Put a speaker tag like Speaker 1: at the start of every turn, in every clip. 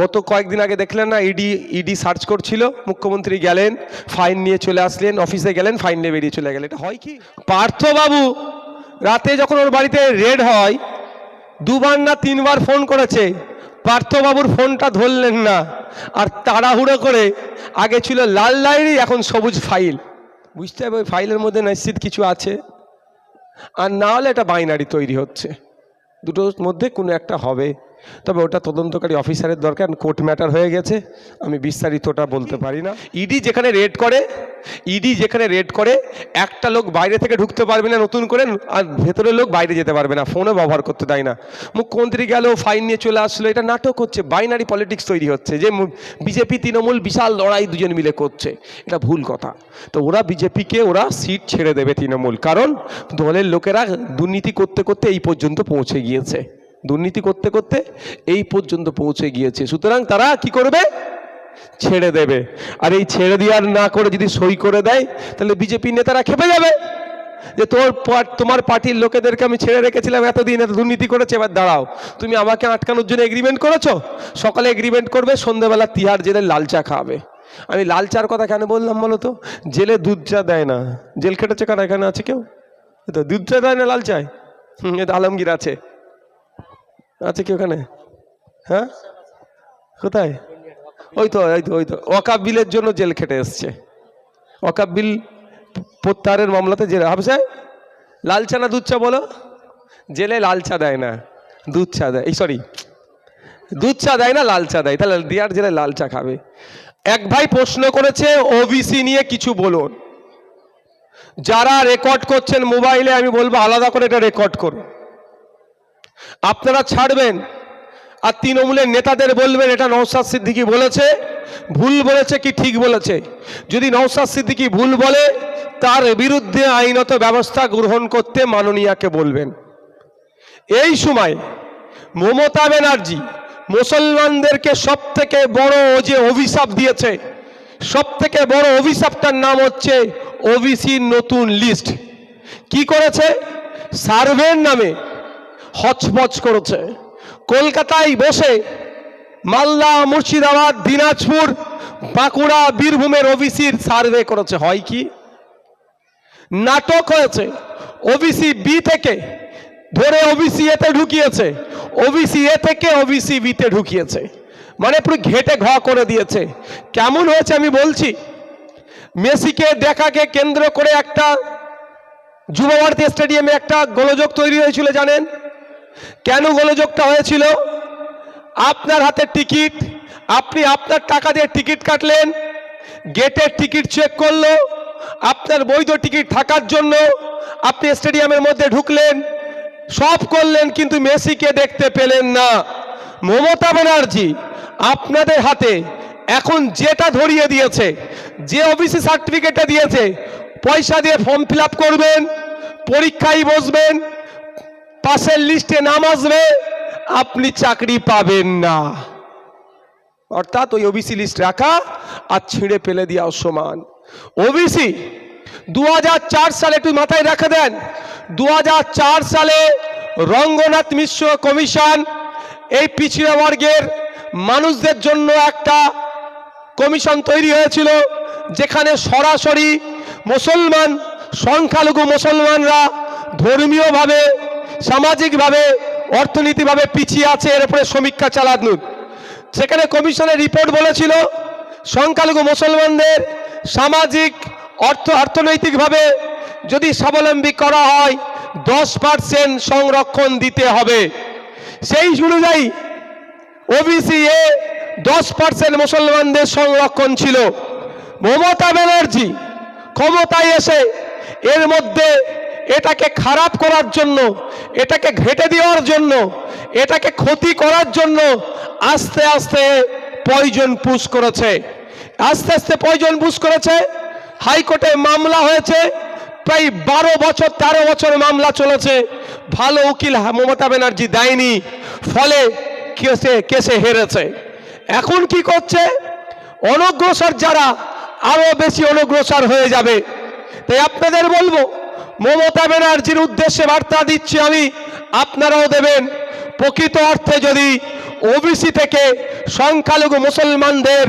Speaker 1: গত কয়েকদিন আগে দেখলেন না, ইডি ইডি সার্চ করছিল, মুখ্যমন্ত্রী গেলেন ফাইন নিয়ে চলে আসলেন অফিসে গেলেন ফাইন নিয়ে বেরিয়ে চলে গেলেন। এটা হয় কি? পার্থবাবু, রাতে যখন ওর বাড়িতে রেড হয়, দুবার না তিনবার ফোন করেছে, পার্থবাবুর ফোনটা ধরলেন না, আর তাড়াহুড়ো করে আগে ছিল লাল ডায়েরি এখন সবুজ ফাইল বুঝতে হবে ওই ফাইলের মধ্যে নিশ্চিত কিছু আছে? আর না হলে এটা বাইনারি তৈরি হচ্ছে। দুটোর মধ্যে কোনো একটা হবে। তবে ওটা তদন্তকারী অফিসারের দরকার কোর্ট ম্যাটার হয়ে গেছে, আমি বিস্তারিতটা বলতে পারি না। ইডি যেখানে রেড করে, ইডি যেখানে রেড করে, একটা লোক বাইরে থেকে ঢুকতে পারবে না নতুন করে, আর ভেতরের লোক বাইরে যেতে পারবে না, ফোনও ব্যবহার করতে দেয় না। মুখ্যমন্ত্রী গেল, ফাইন নিয়ে চলে আসলো, এটা নাটক হচ্ছে, বাইনারি পলিটিক্স তৈরি হচ্ছে, যে বিজেপি, তৃণমূল বিশাল লড়াই দুজন মিলে করছে, এটা ভুল কথা। তো ওরা বিজেপিকে ওরা সিট ছেড়ে দেবে তৃণমূল, কারণ দলের লোকেরা দুর্নীতি করতে করতে এই পর্যন্ত পৌঁছে গিয়েছে। দুর্নীতি করতে করতে এই পর্যন্ত পৌঁছে গিয়েছে। সুতরাং তারা কি করবে? ছেড়ে দেবে। আর এই ছেড়ে দেওয়ার না করে যদি সই করে দেয়, তাহলে বিজেপি নেতারা খেপে যাবে। যে তোর তোমার পার্টির লোকেদেরকে আমি ছেড়ে রেখেছিলাম, এতদিন এত দুর্নীতি করেছে, এবার দাঁড়াও। তুমি আমাকে আটকানোর জন্য এগ্রিমেন্ট করেছ? সকালে এগ্রিমেন্ট করবে, সন্ধ্যেবেলা তিহার জেলে লাল চা খাবে। আমি লাল চার কথা কেন বললাম বলো তো? জেলে দুধ চা দেয় না। জেল খেটেছে কারা? এখানে আছে কেউ? তো দুধ চা দেয় না লাল চায়। আলমগীর আছে। আছে কি ওখানে? হ্যাঁ? কোথায়? ওই তো ওই তো ওই তো। ওয়াকাব বিলের জন্য জেল খেটে এসছে। ওয়াকাব বিল প্রত্যাহারের মামলাতে জেলে হাফসে লাল চা না দুধ চা বলো? জেলে লাল চা দেয় না, দুধ চা দেয়। এই সরি দুধ চা দেয় না, লাল চা দেয়। তাহলে দিয়ার জেলে লাল চা খাবে। এক ভাই প্রশ্ন করেছে ওবিসি নিয়ে কিছু বলুন। যারা রেকর্ড করছেন মোবাইলে আমি বলব আলাদা করে এটা রেকর্ড করুন। আপনারা ছাড়বেন। আর তৃণমূলের নেতাদের বলবেন, এটা নৌসাদ সিদ্দিকি বলেছে, ভুল বলেছে কি ঠিক বলেছে? যদি নৌসাদ সিদ্দিকি ভুল বলে, তার বিরুদ্ধে আইনত ব্যবস্থা গ্রহণ করতে মাননীয়াকে বলবেন। এই সময় মমতা ব্যানার্জি মুসলমানদেরকে সব থেকে বড় যে অভিশাপ দিয়েছে সব থেকে বড় অভিশাপটার নাম হচ্ছে ওবিসির নতুন লিস্ট। কি করেছে? সার্ভের নামে হচপচ করেছে। কলকাতায় বসে মালদা, মুর্শিদাবাদ, দিনাজপুর, বাঁকুড়া, বীরভূমের ওবিসির সার্ভে করেছে। হয় কি? নাটক হয়েছে। ওবিসি বি থেকে ধরে ওবিসি এতে ঢুকিয়েছে। ওবিসি এ থেকে ওবিসি বিতে ঢুকিয়েছে। মানে পুরো ঘেটে ঘ করে দিয়েছে। কেমন হয়েছে আমি বলছি? মেসিকে দেখাকে কেন্দ্র করে একটা যুবভারতী স্টেডিয়ামে একটা গোলযোগ তৈরি হয়েছিল, জানেন? কেন গোলযোগটা হয়েছিল? আপনার হাতে টিকিট, আপনি আপনার টাকা দিয়ে টিকিট কাটলেন, গেটের টিকিট চেক করল, আপনার বৈধ টিকিট থাকার জন্য আপনি স্টেডিয়ামের মধ্যে ঢুকলেন, সব করলেন, কিন্তু মেসিকে দেখতে পেলেন না। মমতা ব্যানার্জি আপনাদের হাতে এখন যেটা ধরিয়ে দিয়েছে, যে ওবিসি সার্টিফিকেটটা দিয়েছে, পয়সা দিয়ে ফর্ম ফিল করবেন, পরীক্ষায় বসবেন পাশের লিস্টে নাম আসবে, আপনি চাকরি পাবেন না। অর্থাৎ ওই ওবিসি লিস্ট রাখা আর ছিঁড়ে ফেলে দেওয়া সমান। ওবিসি দু হাজার চার সালে একটু মাথায় রেখে দেন। দু হাজার চার সালে রঙ্গনাথ মিশ্র কমিশন, এই পিছিয়ে বর্গের মানুষদের জন্য একটা কমিশন তৈরি হয়েছিল, যেখানে সরাসরি মুসলমান, সংখ্যালঘু মুসলমানরা ধর্মীয়ভাবে সামাজিকভাবে, অর্থনীতিভাবে পিছিয়ে আছে, এর উপরে সমীক্ষা চালানো সেখানে কমিশনের রিপোর্ট বলেছিল, সংখ্যালঘু মুসলমানদের সামাজিক, অর্থ, অর্থনৈতিকভাবে যদি স্বাবলম্বী করা হয়, দশ পার্সেন্ট সংরক্ষণ দিতে হবে। সেই অনুযায়ী, ওবিসি এ দশ পার্সেন্ট মুসলমানদের সংরক্ষণ ছিল। মমতা ব্যানার্জি ক্ষমতায় এসে, এর মধ্যে এটাকে খারাপ করার জন্য এটাকে ঘেটে দেওয়ার জন্য, এটাকে ক্ষতি করার জন্য আস্তে আস্তে পয়জন পুশ করেছে। আস্তে আস্তে পয়জন পুশ করেছে। হাইকোর্টে মামলা হয়েছে। প্রায় বারো বছর, তেরো বছর মামলা চলেছে। ভালো উকিল মমতা ব্যানার্জি দেয়নি, ফলে কেসে কেসে হেরেছে। এখন কি করছে? অনগ্রসর যারা, আরও বেশি অনগ্রসর হয়ে যাবে। তাই আপনাদের বলব মমতা ব্যানার্জির উদ্দেশ্যে বার্তা দিচ্ছি আমি, আপনারাও দেবেন। প্রকৃত অর্থে যদি ওবিসি থেকে সংখ্যালঘু মুসলমানদের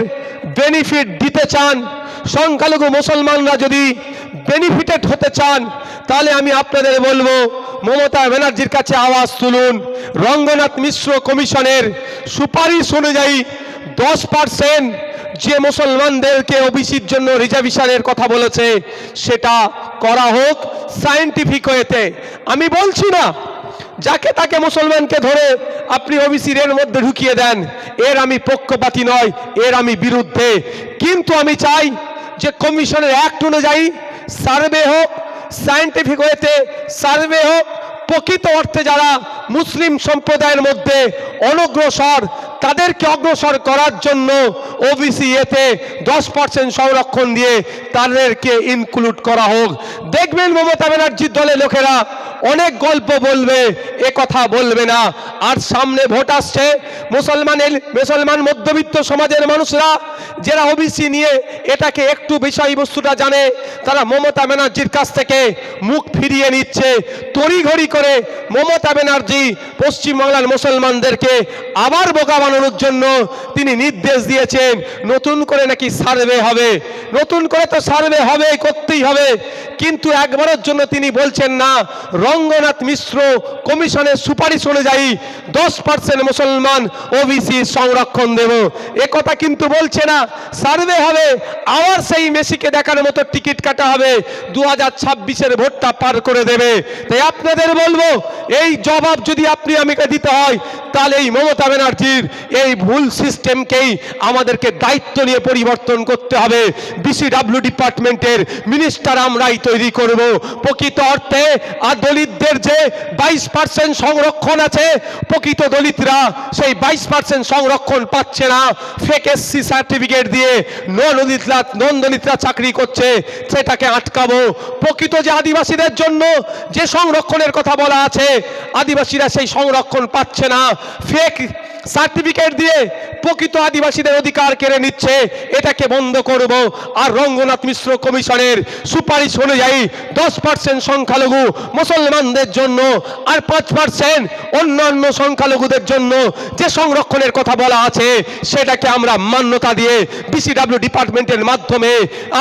Speaker 1: বেনিফিট দিতে চান, সংখ্যালঘু মুসলমানরা যদি বেনিফিটেড হতে চান, তাহলে আমি আপনাদের বলব, মমতা ব্যানার্জির কাছে আওয়াজ তুলুন। রঙ্গনাথ মিশ্র কমিশনের সুপারিশ অনুযায়ী দশ পার্সেন্ট যে মুসলমানদেরকে ওবিসির জন্য রিজার্ভেশনের কথা বলেছে, সেটা করা হোক সায়েন্টিফিক ওয়েতে আমি বলছি না, যাকে তাকে মুসলমানকে ধরে আপনি ওবিসির এর মধ্যে ঢুকিয়ে দেন, এর আমি পক্ষপাতী নয়, এর আমি বিরুদ্ধে। কিন্তু আমি চাই যে কমিশনের অ্যাক্ট অনুযায়ী সার্ভে হোক সায়েন্টিফিক ওয়েতে সার্ভে হোক, প্রকৃত অর্থে যারা মুসলিম সম্প্রদায়ের মধ্যে অনগ্রসর তাদেরকে অগ্রসর করার জন্য ওবিসি এতে দশ পার্সেন্ট সংরক্ষণ দিয়ে তাদেরকে ইনক্লুড করা হোক। দেখবেন মমতা ব্যানার্জির দলের লোকেরা অনেক গল্প বলবে, এ কথা বলবে না। আর সামনে ভোট আসছে, মুসলমানের, মুসলমান মধ্যবিত্ত সমাজের মানুষরা, যারা ওবিসি নিয়ে এটাকে একটু বিষয়বস্তুটা জানে, তারা মমতা ব্যানার্জির কাছ থেকে মুখ ফিরিয়ে নিচ্ছে। তড়িঘড়ি করে মমতা ব্যানার্জি পশ্চিমবাংলার মুসলমানদেরকে আবার বোকা বানানোর জন্য তিনি নির্দেশ দিয়েছেন, নতুন করে নাকি সার্ভে হবে। নতুন করে তো সার্ভে হবে, করতেই হবে। কিন্তু একবারের জন্য তিনি বলছেন না, রঙ্গনাথ মিশ্র কমিশনের সুপারিশ অনুযায়ী দশ পার্সেন্ট মুসলমান ওবিসি সংরক্ষণ দেব। এ কথা কিন্তু বলছে না, সার্ভে হবে, আবার সেই মেসিকে দেখার মতো টিকিট কাটা হবে দু হাজার ছাব্বিশের ভোটটা পার করে দেবে। তাই আপনাদের বলব, এই জবাব যদি আপনি আমাকে দিতে হয়, তাহলে এই মমতা ব্যানার্জির এই ভুল সিস্টেমকেই আমাদেরকে দায়িত্ব নিয়ে পরিবর্তন করতে হবে। বিসিডাব্লিউ ডিপার্টমেন্টের মিনিস্টার আমরাই তৈরি করব। প্রকৃত অর্থে আর দলিতদের যে বাইশ পার্সেন্ট সংরক্ষণ আছে, প্রকৃত দলিতরা সেই বাইশ পার্সেন্ট সংরক্ষণ পাচ্ছে না। ফেক এসসি সার্টিফিকেট দিয়ে নন দলিতরা নন দলিতরা চাকরি করছে, সেটাকে আটকাবো। প্রকৃত যে আদিবাসীদের জন্য যে সংরক্ষণের কথা বলা আছে, আদিবাসীরা সেই সংরক্ষণ পাচ্ছে না। ফেক সার্টিফিকেট দিয়ে প্রকৃত আদিবাসীদের অধিকার কেড়ে নিচ্ছে। এটাকে বন্ধ করব আর রঙ্গনাথ মিশ্র কমিশনের সুপারিশ অনুযায়ী দশ পার্সেন্ট সংখ্যালঘু মুসলমানদের জন্য আর পাঁচ পার্সেন্ট অন্যান্য সংখ্যালঘুদের জন্য যে সংরক্ষণের কথা বলা আছে, সেটাকে আমরা মান্যতা দিয়ে বিসিডাব্লিউ ডিপার্টমেন্টের মাধ্যমে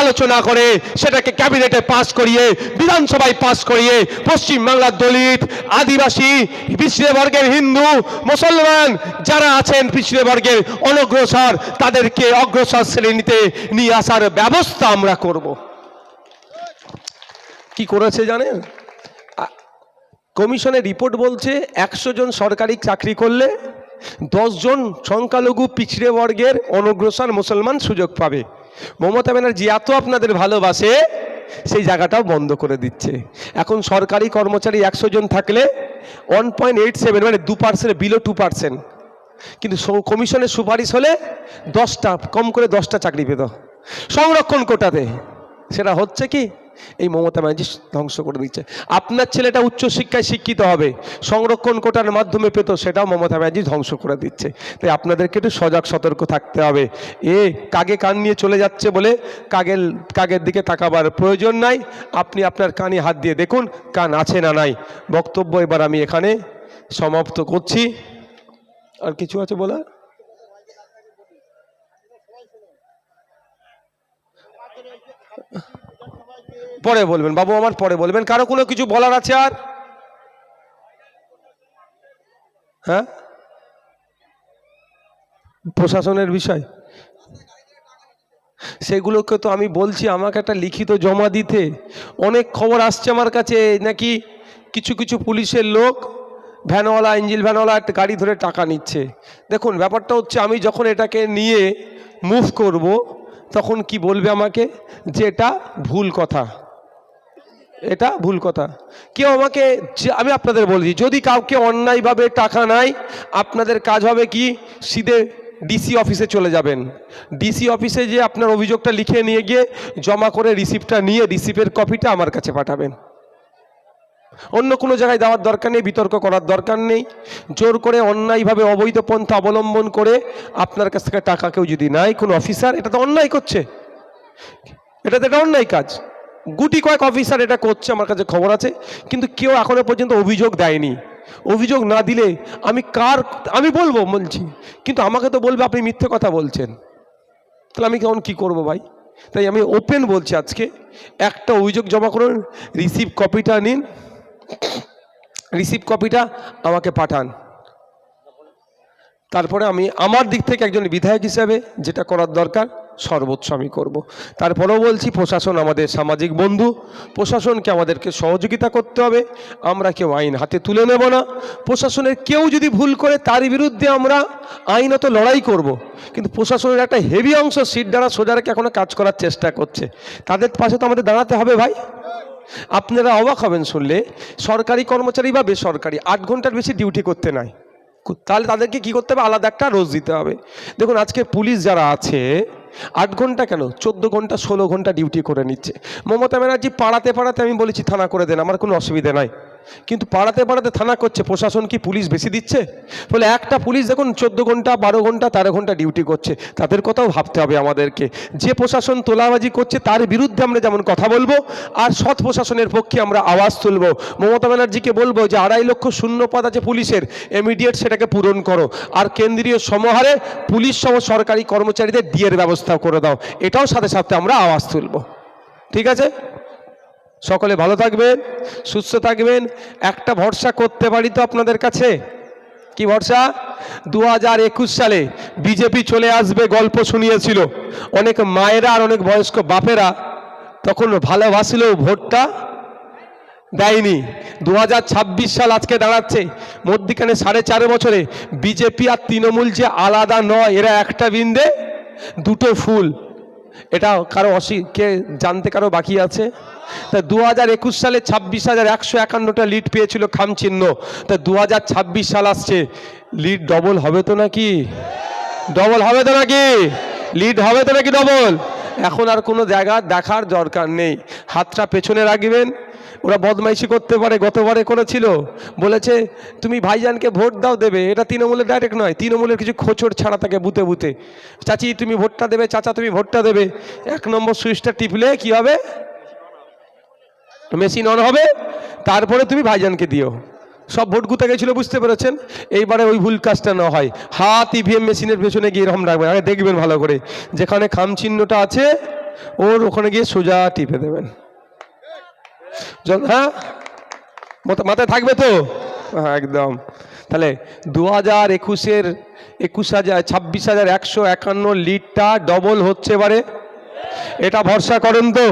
Speaker 1: আলোচনা করে সেটাকে ক্যাবিনেটে পাস করিয়ে, বিধানসভায় পাস করিয়ে পশ্চিমবাংলার দলিত আদিবাসী পিছিয়ে বর্গের হিন্দু, মুসলমান যারা আছেন পিছিয়ে বর্গের অনগ্রসর, তাদেরকে অগ্রসর শ্রেণীতে নিয়ে আসার ব্যবস্থা আমরা করব। কি করেছে জানেন? কমিশনের রিপোর্ট বলছে একশো জন সরকারি চাকরি করলে জন সংখ্যালঘু পিছড়ে বর্গের অনগ্রসর মুসলমান সুযোগ পাবে। মমতা ব্যানার্জি, এত আপনাদের ভালোবাসে, সেই জায়গাটাও বন্ধ করে দিচ্ছে। এখন সরকারি কর্মচারী একশো জন থাকলে ওয়ান পয়েন্ট এইট সেভেন মানে দু পার্সেন্ট বিলো টু পার্সেন্ট কিন্তু কমিশনের সুপারিশ হলে দশটা, কম করে দশটা চাকরি পেত। সংরক্ষণ কোটাতে। সেটা হচ্ছে কি? এই মমতা ব্যানার্জি ধ্বংস করে দিচ্ছে। আপনার ছেলেটা উচ্চশিক্ষায় শিক্ষিত হবে, সংরক্ষণ কোটার মাধ্যমে পেত, সেটাও মমতা ব্যানার্জি ধ্বংস করে দিচ্ছে। তাই আপনাদেরকে একটু সজাগ, সতর্ক থাকতে হবে। এ কাগে কান নিয়ে চলে যাচ্ছে বলে কাগের কাগের দিকে তাকাবার প্রয়োজন নাই। আপনি আপনার কানে হাত দিয়ে দেখুন কান আছে না নাই। বক্তব্য এবার আমি এখানে সমাপ্ত করছি। আর কিছু আছে বলা পরে বলবেন, বাবু আমার পরে বলবেন। কারও কোনো কিছু বলার আছে আর? হ্যাঁ? প্রশাসনের বিষয়? সেগুলোকে তো আমি বলছি, আমাকে একটা লিখিত জমা দিতে। অনেক খবর আসছে আমার কাছে, নাকি কিছু কিছু পুলিশের লোক ভ্যানওয়ালা ইঞ্জিল ভ্যানওয়ালা একটা গাড়ি ধরে টাকা নিচ্ছে। দেখুন, ব্যাপারটা হচ্ছে আমি যখন এটাকে নিয়ে মুভ করব, তখন কি বলবে আমাকে? যে এটা ভুল কথা। এটা ভুল কথা। কেউ আমাকে আমি আপনাদের বলছি যদি কাউকে অন্যায়ভাবে টাকা নাই, আপনাদের কাজ হবে কি? সিধে ডিসি অফিসে চলে যাবেন। ডিসি অফিসে যে আপনার অভিযোগটা লিখে নিয়ে গিয়ে জমা করে রিসিপ্টটা নিয়ে রিসিপ্টের কপিটা আমার কাছে পাঠাবেন। অন্য কোনো জায়গায় দেওয়ার দরকার নেই, বিতর্ক করার দরকার নেই। জোর করে অন্যায়ভাবে অবৈধ পন্থা অবলম্বন করে আপনার কাছ থেকে টাকা কেউ যদি নাই কোনো অফিসার, এটা তো অন্যায় করছে। এটা তো একটা অন্যায় কাজ। গুটি কয়েক অফিসার এটা করছে, আমার কাছে খবর আছে, কিন্তু কেউ এখনও পর্যন্ত অভিযোগ দেয়নি। অভিযোগ না দিলে আমি কার, আমি বলব বলছি, কিন্তু আমাকে তো বলবে আপনি মিথ্যে কথা বলছেন। তাহলে আমি কেমন কী করব ভাই? তাই আমি ওপেন বলছি আজকে। একটা অভিযোগ জমা করুন রিসিভ কপিটা নিন। রিসিভ কপিটা আমাকে পাঠান তারপরে আমি আমার দিক থেকে একজন বিধায়ক হিসাবে যেটা করার দরকার, সর্বোচ্চ আমি করব। তারপরেও বলছি, প্রশাসন আমাদের সামাজিক বন্ধু, প্রশাসনকে আমাদেরকে সহযোগিতা করতে হবে, আমরা কেউ আইন হাতে তুলে নেব না প্রশাসনের কেউ যদি ভুল করে, তার বিরুদ্ধে আমরা আইনত লড়াই করব। কিন্তু প্রশাসনের একটা হেভি অংশ সিট দ্বারা সোজা রেখে এখনও কাজ করার চেষ্টা করছে তাদের পাশে তো আমাদের দাঁড়াতে হবে ভাই আপনারা অবাক হবেন শুনলে। সরকারি কর্মচারী বা বেসরকারি, আট ঘণ্টার বেশি ডিউটি করতে নাই। তাহলে তাদেরকে কি করতে হবে? আলাদা একটা রোজ দিতে হবে। দেখুন, আজকে পুলিশ যারা আছে, আট ঘণ্টা কেন? চোদ্দ ঘণ্টা, ষোলো ঘণ্টা ডিউটি করে নিচ্ছে। মমতা ব্যানার্জি পাড়াতে পাড়াতে আমি বলেছি, থানা করে দেন, আমার কোনো অসুবিধা নাই। কিন্তু পাড়াতে পাড়াতে থানা করছে, প্রশাসন কি পুলিশ বেশি দিচ্ছে? বলে একটা পুলিশ দেখুন, চোদ্দ ঘণ্টা, বারো ঘণ্টা, তেরো ঘণ্টা ডিউটি করছে। তাদের কথাও ভাবতে হবে আমাদেরকে। যে প্রশাসন তোলাবাজি করছে, তার বিরুদ্ধে আমরা যেমন কথা বলব, আর সৎ প্রশাসনের পক্ষে আমরা আওয়াজ তুলবো। মমতা ব্যানার্জিকে বলব যে, আড়াই লক্ষ শূন্য পদ আছে পুলিশের ইমিডিয়েট সেটাকে পূরণ করো। আর কেন্দ্রীয় সমাহারে পুলিশ সহ সরকারি কর্মচারীদের ডিএর ব্যবস্থা করে দাও। এটাও সাথে সাথে আমরা আওয়াজ তুলবো। ঠিক আছে? সকলে ভালো থাকবেন, সুস্থ থাকবেন। একটা ভরসা করতে পারি তো আপনাদের কাছে? কি ভরসা? দু একুশ সালে বিজেপি চলে আসবে, গল্প শুনিয়েছিল। অনেক মায়েরা আর অনেক বয়স্ক বাপেরা তখন ভালোবাসিল ভোটটা দেয়নি। দু হাজার ছাব্বিশ সাল আজকে দাঁড়াচ্ছে। মধ্যিখানে সাড়ে চার বছরে বিজেপি আর তৃণমূল যে আলাদা নয়, এরা একটা বিন্দে দুটো ফুল। এটা কারও অসি কে জানতে কারও বাকি আছে? তা দু হাজার একুশ সালে ছাব্বিশ হাজার একশো একান্নটা লিড পেয়েছিল খামচিহ্ন। তা দু হাজার ছাব্বিশ সাল আসছে। লিড ডবল হবে তো নাকি? ডবল হবে তো নাকি? লিড হবে তো নাকি ডবল এখন আর কোনো জায়গা দেখার দরকার নেই। হাতটা পেছনে রাখবেন। ওরা বদমাইশি করতে পারে, গতবারে করেছিল। বলেছে, তুমি ভাইজানকে ভোট দাও দেবে। এটা তৃণমূলের ডাইরেক্ট নয়, তৃণমূলের কিছু খোঁচড় ছাড়া থাকে বুতে বুতে। চাচি, তুমি ভোটটা দেবে, চাচা, তুমি ভোটটা দেবে। এক নম্বর সুইচটা টিপলে কি হবে? মেশিন অন হবে, তারপরে তুমি ভাইজানকে দিও। সব ভোট গুতে গেছিল, বুঝতে পেরেছেন? এইবারে ওই ভুল কাজটা না হয়। হাত ইভিএম মেশিনের পেছনে গিয়ে এরকম রাখবেন, আগে দেখবেন ভালো করে। যেখানে খাম চিহ্নটা আছে, ওর ওখানে গিয়ে সোজা টিপে দেবেন। হ্যাঁ? মাথায় থাকবে তো? হ্যাঁ একদম। তাহলে দু হাজার একুশের একুশ হাজার, ছাব্বিশ হাজার একশো একান্ন লিডটা ডবল হচ্ছে এবারে। এটা ভরসা করেন তো?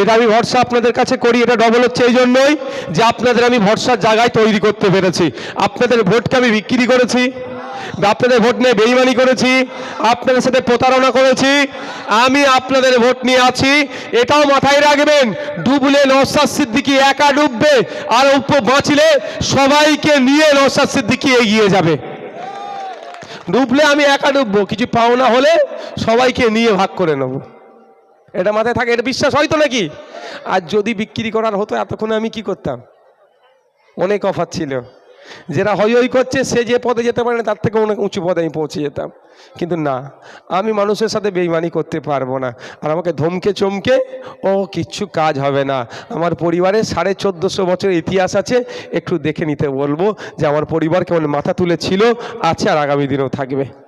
Speaker 1: এটা আমি ভরসা আপনাদের কাছে করি, এটা ডবল হচ্ছে এই জন্যই যে আপনাদের আমি ভরসার জায়গায় তৈরি করতে পেরেছি। আপনাদের ভোটকে আমি বিক্রি করেছি, আপনাদের ভোট নিয়ে বেইমানি করেছি, আপনাদের সাথে প্রতারণা করেছি, আমি আপনাদের ভোট নিয়ে আছি, এটাও মাথায় রাখবেন, ডুবলে নওসাদ সিদ্দিকি একা ডুববে, আর উপ বাঁচলে সবাইকে নিয়ে নওসাদ সিদ্দিকি এগিয়ে যাবে। ডুবলে আমি একা ডুববো, কিছু পাওনা হলে সবাইকে নিয়ে ভাগ করে নেব। এটা মাথায় থাকে, এটা বিশ্বাস হয়তো নাকি? আর যদি বিক্রি করার হতো, এতক্ষণে আমি কি করতাম? অনেক অফার ছিল। যেটা হই হই করছে, সে যে পদে যেতে পারে তার থেকে অনেক উঁচু পদে আমি পৌঁছে যেতাম। কিন্তু না, আমি মানুষের সাথে বেইমানি করতে পারব না। আর আমাকে ধমকে চমকে, ও, কিচ্ছু কাজ হবে না। আমার পরিবারে সাড়ে চোদ্দোশো বছরের ইতিহাস আছে, একটু দেখে নিতে বলব যে আমার পরিবার কেমন মাথা তুলে ছিল, আছে আর আগামী দিনেও থাকবে।